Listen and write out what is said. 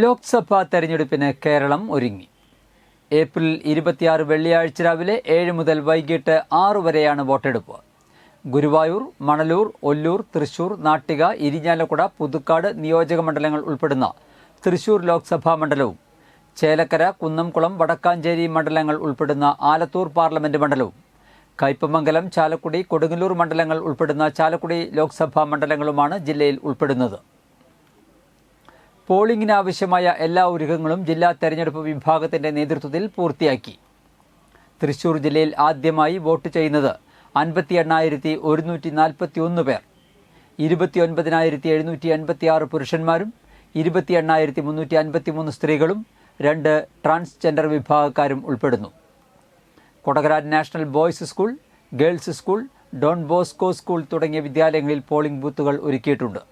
ലോക്സഭാ തെരഞ്ഞെടുപ്പിന് കേരളം ഒരുങ്ങി. ഏപ്രിൽ ഇരുപത്തിയാറ് വെള്ളിയാഴ്ച രാവിലെ ഏഴ് മുതൽ വൈകിട്ട് ആറ് വരെയാണ് വോട്ടെടുപ്പ്. ഗുരുവായൂർ മണലൂർ ഒല്ലൂർ തൃശൂർ നാട്ടിക ഇരിഞ്ഞാലക്കുട പുതുക്കാട് നിയോജക മണ്ഡലങ്ങൾ ഉൾപ്പെടുന്ന തൃശൂർ ലോക്സഭാ മണ്ഡലവും ചേലക്കര കുന്നംകുളം വടക്കാഞ്ചേരി മണ്ഡലങ്ങൾ ഉൾപ്പെടുന്ന ആലത്തൂർ പാർലമെന്റ് മണ്ഡലവും കയ്പമംഗലം ചാലക്കുടി കൊടുങ്ങല്ലൂർ മണ്ഡലങ്ങൾ ഉൾപ്പെടുന്ന ചാലക്കുടി ലോക്സഭാ മണ്ഡലങ്ങളുമാണ് ജില്ലയിൽ ഉൾപ്പെടുന്നത്. പോളിംഗിന് ആവശ്യമായ എല്ലാ ഒരുക്കങ്ങളും ജില്ലാ തെരഞ്ഞെടുപ്പ് വിഭാഗത്തിന്റെ നേതൃത്വത്തിൽ പൂർത്തിയാക്കി. തൃശൂർ ജില്ലയിൽ ആദ്യമായി വോട്ട് ചെയ്യുന്നത് അൻപത്തി എണ്ണായിരത്തി ഒരുന്നൂറ്റി നാൽപ്പത്തി ഒന്ന് പേർ. ഇരുപത്തി ഒൻപതിനായിരത്തി എഴുന്നൂറ്റി എൺപത്തി ആറ് പുരുഷന്മാരും ഇരുപത്തി എണ്ണായിരത്തി മുന്നൂറ്റി അൻപത്തി മൂന്ന് സ്ത്രീകളും രണ്ട് ട്രാൻസ്ജെൻഡർ വിഭാഗക്കാരും ഉൾപ്പെടുന്നു. Kodakara national boys school girls school Don Bosco school തുടങ്ങിയ വിദ്യാലയങ്ങളിൽ പോളിംഗ് ബൂത്തുകൾ ഒരുക്കിയിട്ടുണ്ട്.